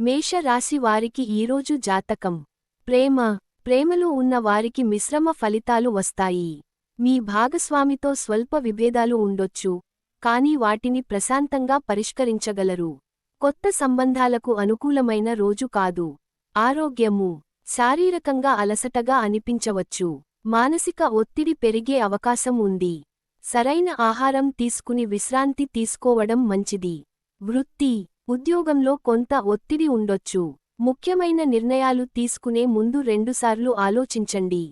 మేషరాశి వారికి ఈరోజు జాతకం. ప్రేమ ప్రేమలో ఉన్న వారికి మిశ్రమ ఫలితాలు వస్తాయి. మీ భాగస్వామితో స్వల్ప విభేదాలు ఉండొచ్చు కానీ వాటిని ప్రశాంతంగా పరిష్కరించగలరు. కొత్త సంబంధాలకు అనుకూలమైన రోజు కాదు. ఆరోగ్యము శారీరకంగా అలసటగా అనిపించవచ్చు. మానసిక ఒత్తిడి పెరిగే అవకాశం ఉంది. సరైన ఆహారం తీసుకుని విశ్రాంతి తీసుకోవడం మంచిది. వృత్తి ఉద్యోగంలో కొంత ఒత్తిడి ఉండొచ్చు. ముఖ్యమైన నిర్ణయాలు తీసుకునే ముందు రెండుసార్లు ఆలోచించండి.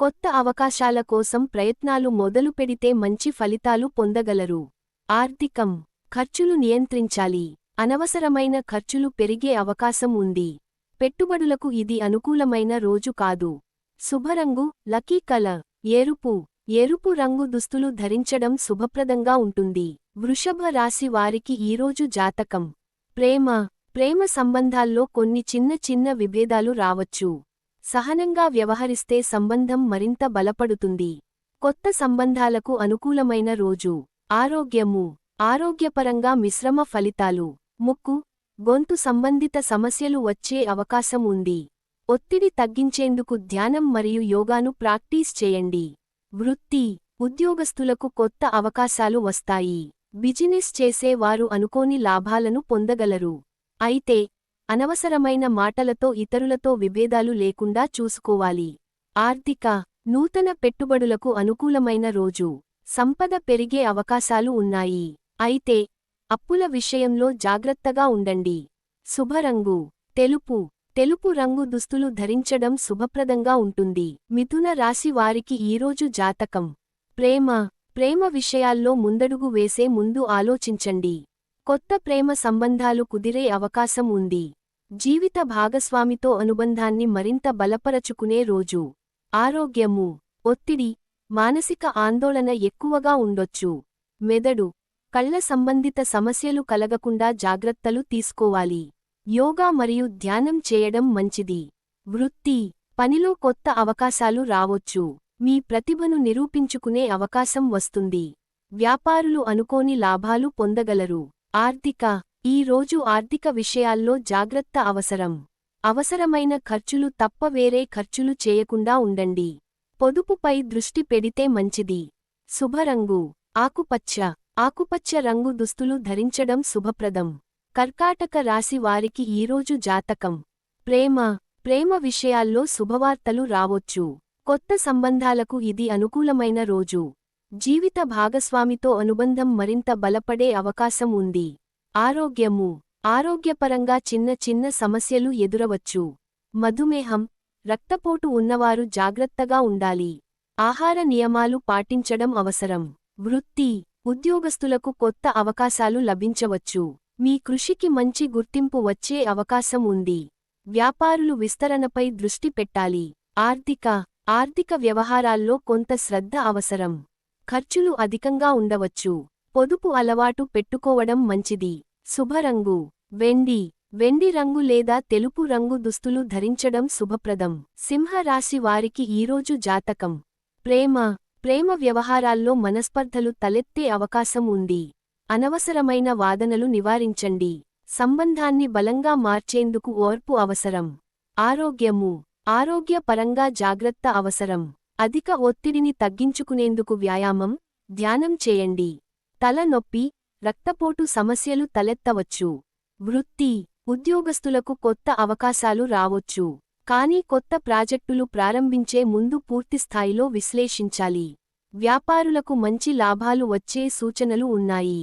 కొత్త అవకాశాల కోసం ప్రయత్నాలు మొదలుపెడితే మంచి ఫలితాలు పొందగలరు. ఆర్థికం ఖర్చులు నియంత్రించాలి. అనవసరమైన ఖర్చులు పెరిగే అవకాశం ఉంది. పెట్టుబడులకు ఇది అనుకూలమైన రోజు కాదు. శుభరంగు లకీ కల ఎరుపు. ఎరుపు రంగు దుస్తులు ధరించడం శుభప్రదంగా ఉంటుంది. వృషభ రాశి వారికి ఈరోజు జాతకం. ప్రేమ. ప్రేమ సంబంధాల్లో కొన్ని చిన్న చిన్న విభేదాలు రావచ్చు. సహనంగా వ్యవహరిస్తే సంబంధం మరింత బలపడుతుంది. కొత్త సంబంధాలకు అనుకూలమైన రోజు. ఆరోగ్యము. ఆరోగ్యపరంగా మిశ్రమ ఫలితాలు. ముక్కు. గొంతు సంబంధిత సమస్యలు వచ్చే అవకాశం ఉంది. ఒత్తిడి తగ్గించేందుకు ధ్యానం మరియు యోగాను ప్రాక్టీస్ చేయండి. వృత్తి ఉద్యోగస్తులకు కొత్త అవకాశాలు వస్తాయి. బిజినెస్ చేసే వారు అనుకోని లాభాలను పొందగలరు. అయితే అనవసరమైన మాటలతో ఇతరులతో విభేదాలు లేకుండా చూసుకోవాలి. ఆర్థిక నూతన పెట్టుబడులకు అనుకూలమైన రోజు. సంపద పెరిగే అవకాశాలు ఉన్నాయి. అయితే అప్పుల విషయంలో జాగ్రత్తగా ఉండండి. శుభరంగు. తెలుపు. తెలుపు రంగు దుస్తులు ధరించడం శుభప్రదంగా ఉంటుంది. మిథున రాశి వారికి ఈరోజు జాతకం. ప్రేమ ప్రేమ విషయాల్లో ముందడుగు వేసే ముందు ఆలోచించండి. కొత్త ప్రేమ సంబంధాలు కుదిరే అవకాశం ఉంది. జీవిత భాగస్వామితో అనుబంధాన్ని మరింత బలపరచుకునే రోజు. ఆరోగ్యము ఒత్తిడి మానసిక ఆందోళన ఎక్కువగా ఉండొచ్చు. మెదడు కళ్ళ సంబంధిత సమస్యలు కలగకుండా జాగ్రత్తలు తీసుకోవాలి. యోగా మరియు ధ్యానం చేయడం మంచిది. వృత్తి పనిలో కొత్త అవకాశాలు రావొచ్చు. మీ ప్రతిభను నిరూపించుకునే అవకాశం వస్తుంది. వ్యాపారులు అనుకోని లాభాలు పొందగలరు. ఆర్థిక ఈ రోజు ఆర్థిక విషయాల్లో జాగ్రత్త అవసరం. అవసరమైన ఖర్చులు తప్ప వేరే ఖర్చులు చేయకుండా ఉండండి. పొదుపుపై దృష్టి పెడితే మంచిది. శుభరంగు ఆకుపచ్చ ఆకుపచ్చ రంగు దుస్తులు ధరించడం శుభప్రదం. కర్కాటక రాశి వారికి ఈరోజు జాతకం. ప్రేమ ప్రేమ విషయాల్లో శుభవార్తలు రావొచ్చు. కొత్త సంబంధాలకు ఇది అనుకూలమైన రోజు. జీవిత భాగస్వామితో అనుబంధం మరింత బలపడే అవకాశం ఉంది. ఆరోగ్యము ఆరోగ్యపరంగా చిన్న చిన్న సమస్యలు ఎదురవచ్చు. మధుమేహం రక్తపోటు ఉన్నవారు జాగ్రత్తగా ఉండాలి. ఆహార నియమాలు పాటించడం అవసరం. వృత్తి ఉద్యోగస్తులకు కొత్త అవకాశాలు లభించవచ్చు. మీ కృషికి మంచి గుర్తింపు వచ్చే అవకాశం ఉంది. వ్యాపారులు విస్తరణపై దృష్టి పెట్టాలి. ఆర్థిక ఆర్థిక వ్యవహారాల్లో కొంత శ్రద్ధ అవసరం. ఖర్చులు అధికంగా ఉండవచ్చు. పొదుపు అలవాటు పెట్టుకోవడం మంచిది. శుభరంగు వెండి వెండి రంగు లేదా తెలుపు రంగు దుస్తులు ధరించడం శుభప్రదం. సింహరాశి వారికి ఈరోజు జాతకం. ప్రేమ ప్రేమ వ్యవహారాల్లో మనస్పర్ధలు తలెత్తే అవకాశం ఉంది. అనవసరమైన వాదనలు నివారించండి. సంబంధాన్ని బలంగా మార్చేందుకు ఓర్పు అవసరం. ఆరోగ్యము. ఆరోగ్యపరంగా జాగ్రత్త అవసరం. అధిక ఒత్తిడిని తగ్గించుకునేందుకు వ్యాయామం ధ్యానం చేయండి. తల నొప్పి రక్తపోటు సమస్యలు తలెత్తవచ్చు. వృత్తి. ఉద్యోగస్తులకు కొత్త అవకాశాలు రావచ్చు. కానీ కొత్త ప్రాజెక్టులు ప్రారంభించే ముందు పూర్తిస్థాయిలో విశ్లేషించాలి. వ్యాపారులకు మంచి లాభాలు వచ్చే సూచనలు ఉన్నాయి.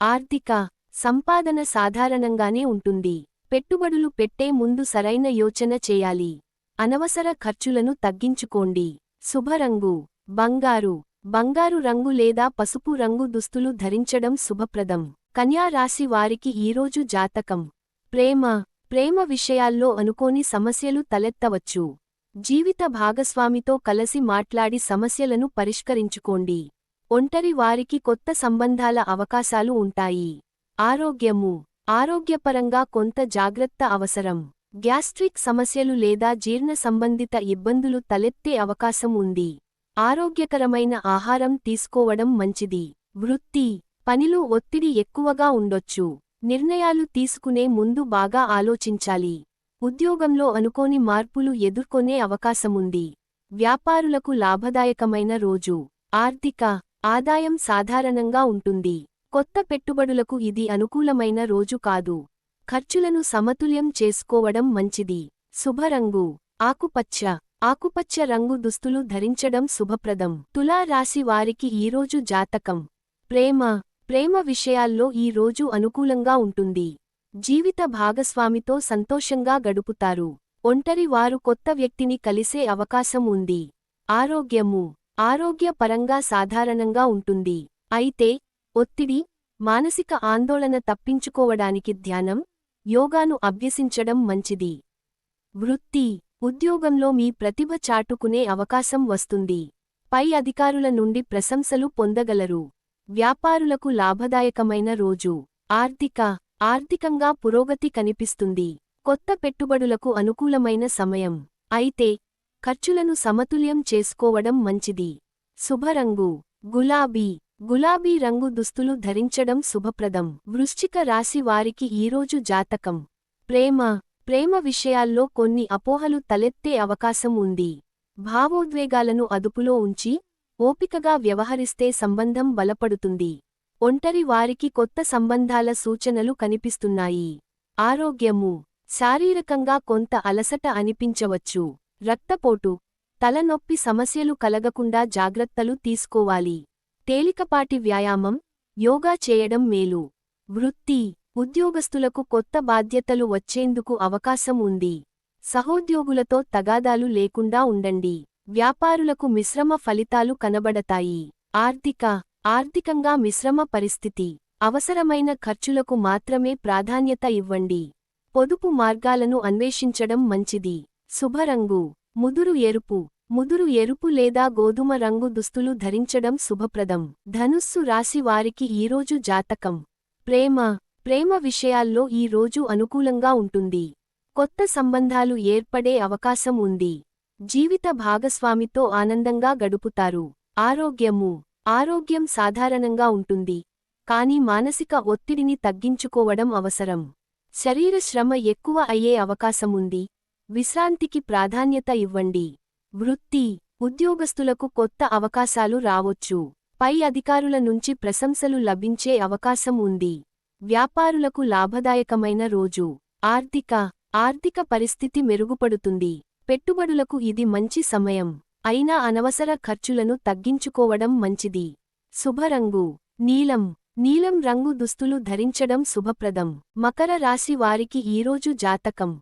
ఆర్థిక సంపాదన సాధారణంగానే ఉంటుంది. పెట్టుబడులు పెట్టే ముందు సరైన యోచన చేయాలి. అనవసర ఖర్చులను తగ్గించుకోండి. శుభరంగు బంగారు బంగారు రంగు లేదా పసుపు రంగు దుస్తులు ధరించడం శుభప్రదం. కన్యా రాశి వారికి ఈరోజు జాతకం. ప్రేమ ప్రేమ విషయాల్లో అనుకోని సమస్యలు తలెత్తవచ్చు. జీవిత భాగస్వామితో కలసి మాట్లాడి సమస్యలను పరిష్కరించుకోండి. ఒంటరి వారికి కొత్త సంబంధాల అవకాశాలు ఉంటాయి. ఆరోగ్యము. ఆరోగ్యపరంగా కొంత జాగ్రత్త అవసరం. గ్యాస్ట్రిక్ సమస్యలు లేదా జీర్ణ సంబంధిత ఇబ్బందులు తలెత్తే అవకాశం ఉంది. ఆరోగ్యకరమైన ఆహారం తీసుకోవడం మంచిది. వృత్తి. పనిలో ఒత్తిడి ఎక్కువగా ఉండొచ్చు. నిర్ణయాలు తీసుకునే ముందు బాగా ఆలోచించాలి. ఉద్యోగంలో అనుకోని మార్పులు ఎదుర్కొనే అవకాశముంది వ్యాపారులకు లాభదాయకమైన రోజు. ఆర్థిక ఆదాయం సాధారణంగా ఉంటుంది. కొత్త పెట్టుబడులకు ఇది అనుకూలమైన రోజు కాదు. ఖర్చులను సమతుల్యం చేసుకోవడం మంచిది. శుభరంగు. ఆకుపచ్చ. ఆకుపచ్చ రంగు దుస్తులు ధరించడం శుభప్రదం. తులా రాశి వారికి ఈరోజు జాతకం. ప్రేమ. ప్రేమ విషయాల్లో ఈ రోజు అనుకూలంగా ఉంటుంది. జీవిత భాగస్వామితో సంతోషంగా గడుపుతారు. ఒంటరి వారు కొత్త వ్యక్తిని కలిసే అవకాశం ఉంది. ఆరోగ్యము. ఆరోగ్యపరంగా సాధారణంగా ఉంటుంది. అయితే ఒత్తిడి మానసిక ఆందోళన తప్పించుకోవడానికి ధ్యానం యోగాను అభ్యసించడం మంచిది. వృత్తి ఉద్యోగంలో మీ ప్రతిభ చాటుకునే అవకాశం వస్తుంది. పై అధికారుల నుండి ప్రశంసలు పొందగలరు. వ్యాపారులకు లాభదాయకమైన రోజు. ఆర్థిక ఆర్థికంగా పురోగతి కనిపిస్తుంది. కొత్త పెట్టుబడులకు అనుకూలమైన సమయం. అయితే ఖర్చులను సమతుల్యం చేసుకోవడం మంచిది. శుభరంగు. గులాబీ. గులాబీ రంగు దుస్తులు ధరించడం శుభప్రదం. వృశ్చిక రాశి వారికి ఈరోజు జాతకం. ప్రేమ. ప్రేమ విషయాల్లో కొన్ని అపోహలు తలెత్తే అవకాశం ఉంది. భావోద్వేగాలను అదుపులో ఉంచి ఓపికగా వ్యవహరిస్తే సంబంధం బలపడుతుంది. ఒంటరి వారికి కొత్త సంబంధాల సూచనలు కనిపిస్తున్నాయి. ఆరోగ్యము. శారీరకంగా కొంత అలసట అనిపించవచ్చు. రక్తపోటు. తలనొప్పి సమస్యలు కలగకుండా జాగ్రత్తలు తీసుకోవాలి. తేలికపాటి వ్యాయామం యోగా చేయడం మేలు. వృత్తి ఉద్యోగస్తులకు కొత్త బాధ్యతలు వచ్చేందుకు అవకాశం ఉంది. సహోద్యోగులతో తగాదాలు లేకుండా ఉండండి. వ్యాపారులకు మిశ్రమ ఫలితాలు కనబడతాయి. ఆర్థిక ఆర్థికంగా మిశ్రమ పరిస్థితి. అవసరమైన ఖర్చులకు మాత్రమే ప్రాధాన్యత ఇవ్వండి. పొదుపు మార్గాలను అన్వేషించడం మంచిది. శుభరంగు ముదురు ఎరుపు ముదురు ఎరుపు లేదా గోధుమ రంగు దుస్తులు ధరించడం శుభప్రదం. ధనుస్సు రాశి వారికి ఈరోజు జాతకం. ప్రేమ ప్రేమ విషయాల్లో ఈ రోజు అనుకూలంగా ఉంటుంది. కొత్త సంబంధాలు ఏర్పడే అవకాశం ఉంది. జీవిత భాగస్వామితో ఆనందంగా గడుపుతారు. ఆరోగ్యము ఆరోగ్యం సాధారణంగా ఉంటుంది. కాని మానసిక ఒత్తిడిని తగ్గించుకోవడం అవసరం. శరీర శ్రమ ఎక్కువ అయ్యే అవకాశముంది విశ్రాంతికి ప్రాధాన్యత ఇవ్వండి. వృత్తి ఉద్యోగస్తులకు కొత్త అవకాశాలు రావొచ్చు. పై అధికారుల నుంచి ప్రశంసలు లభించే అవకాశం ఉంది. వ్యాపారులకు లాభదాయకమైన రోజు. ఆర్థిక ఆర్థిక పరిస్థితి మెరుగుపడుతుంది. పెట్టుబడులకు ఇది మంచి సమయం. అయినా అనవసర ఖర్చులను తగ్గించుకోవడం మంచిది. శుభరంగు. నీలం. నీలం రంగు దుస్తులు ధరించడం శుభప్రదం. మకర రాశి వారికి ఈరోజు జాతకం.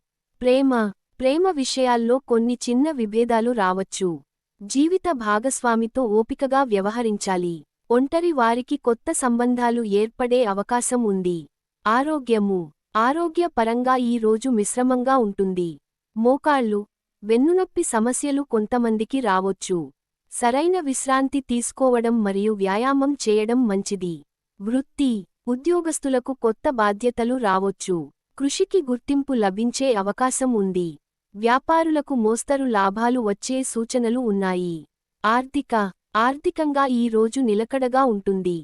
ప్రేమ ప్రేమ విషయాల్లో కొన్ని చిన్న విభేదాలు రావచ్చు. జీవిత భాగస్వామితో ఓపికగా వ్యవహరించాలి. ఒంటరి వారికి కొత్త సంబంధాలు ఏర్పడే అవకాశం ఉంది. ఆరోగ్యము. ఆరోగ్యపరంగా ఈ రోజు మిశ్రమంగా ఉంటుంది. మోకాళ్ళు వెన్నునొప్పి సమస్యలు కొంతమందికి రావొచ్చు. సరైన విశ్రాంతి తీసుకోవడం మరియు వ్యాయామం చేయడం మంచిది. వృత్తి. ఉద్యోగస్తులకు కొత్త బాధ్యతలు రావొచ్చు. కృషికి గుర్తింపు లభించే అవకాశం ఉంది. వ్యాపారులకు మోస్తరు లాభాలు వచ్చే సూచనలు ఉన్నాయి. ఆర్థిక ఆర్థికంగా ఈ రోజు నిలకడగా ఉంటుంది.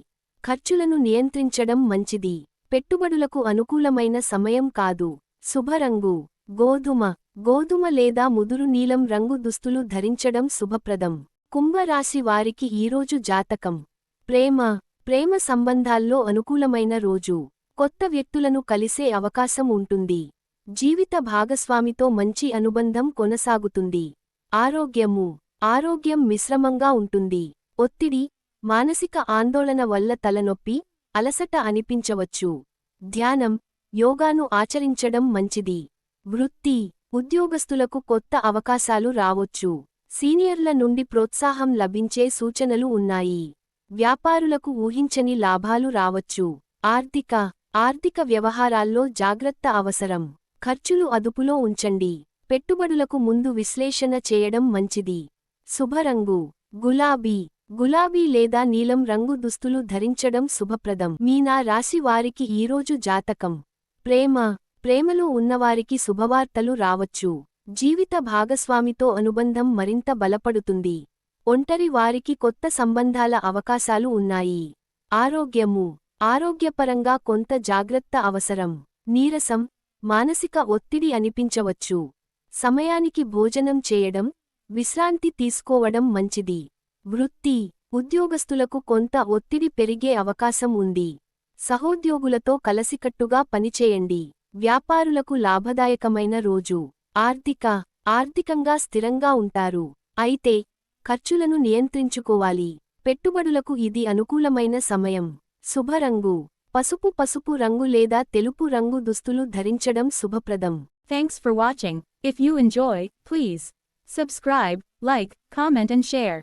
ఖర్చులను నియంత్రించడం మంచిది. పెట్టుబడులకు అనుకూలమైన సమయం కాదు. శుభరంగు గోధుమ గోధుమ లేదా ముదురు నీలం రంగు దుస్తులు ధరించడం శుభప్రదం. కుంభరాశి వారికి ఈరోజు జాతకం. ప్రేమ ప్రేమ సంబంధాల్లో అనుకూలమైన రోజు. కొత్త వ్యక్తులను కలిసే అవకాశం ఉంటుంది. జీవిత భాగస్వామితో మంచి అనుబంధం కొనసాగుతుంది. ఆరోగ్యము. ఆరోగ్యం మిశ్రమంగా ఉంటుంది. ఒత్తిడి మానసిక ఆందోళన వల్ల తలనొప్పి అలసట అనిపించవచ్చు. ధ్యానం యోగాను ఆచరించడం మంచిది. వృత్తి ఉద్యోగస్తులకు కొత్త అవకాశాలు రావొచ్చు. సీనియర్ల నుండి ప్రోత్సాహం లభించే సూచనలు ఉన్నాయి. వ్యాపారులకు ఊహించని లాభాలు రావచ్చు. ఆర్థిక ఆర్థిక వ్యవహారాల్లో జాగ్రత్త అవసరం. ఖర్చులు అదుపులో ఉంచండి. పెట్టుబడులకు ముందు విశ్లేషణ చేయడం మంచిది. శుభరంగు. గులాబీ. గులాబీ లేదా నీలం రంగు దుస్తులు ధరించడం శుభప్రదం. మీనా రాశి వారికి ఈరోజు జాతకం. ప్రేమ. ప్రేమలో ఉన్నవారికి శుభవార్తలు రావచ్చు. జీవిత భాగస్వామితో అనుబంధం మరింత బలపడుతుంది. ఒంటరి వారికి కొత్త సంబంధాల అవకాశాలు ఉన్నాయి. ఆరోగ్యము. ఆరోగ్యపరంగా కొంత జాగ్రత్త అవసరం. నీరసం. మానసిక ఒత్తిడి అనిపించవచ్చు. సమయానికి భోజనం చేయడం విశ్రాంతి తీసుకోవడం మంచిది. వృత్తి ఉద్యోగస్తులకు కొంత ఒత్తిడి పెరిగే అవకాశం ఉంది. సహోద్యోగులతో కలసికట్టుగా పనిచేయండి. వ్యాపారులకు లాభదాయకమైన రోజు. ఆర్థిక ఆర్థికంగా స్థిరంగా ఉంటారు. అయితే ఖర్చులను నియంత్రించుకోవాలి. పెట్టుబడులకు ఇది అనుకూలమైన సమయం. శుభరంగు. పసుపు పసుపు రంగు లేదా తెలుపు రంగు దుస్తులు ధరించడం శుభప్రదం. Thanks for watching if you enjoy please subscribe like comment and share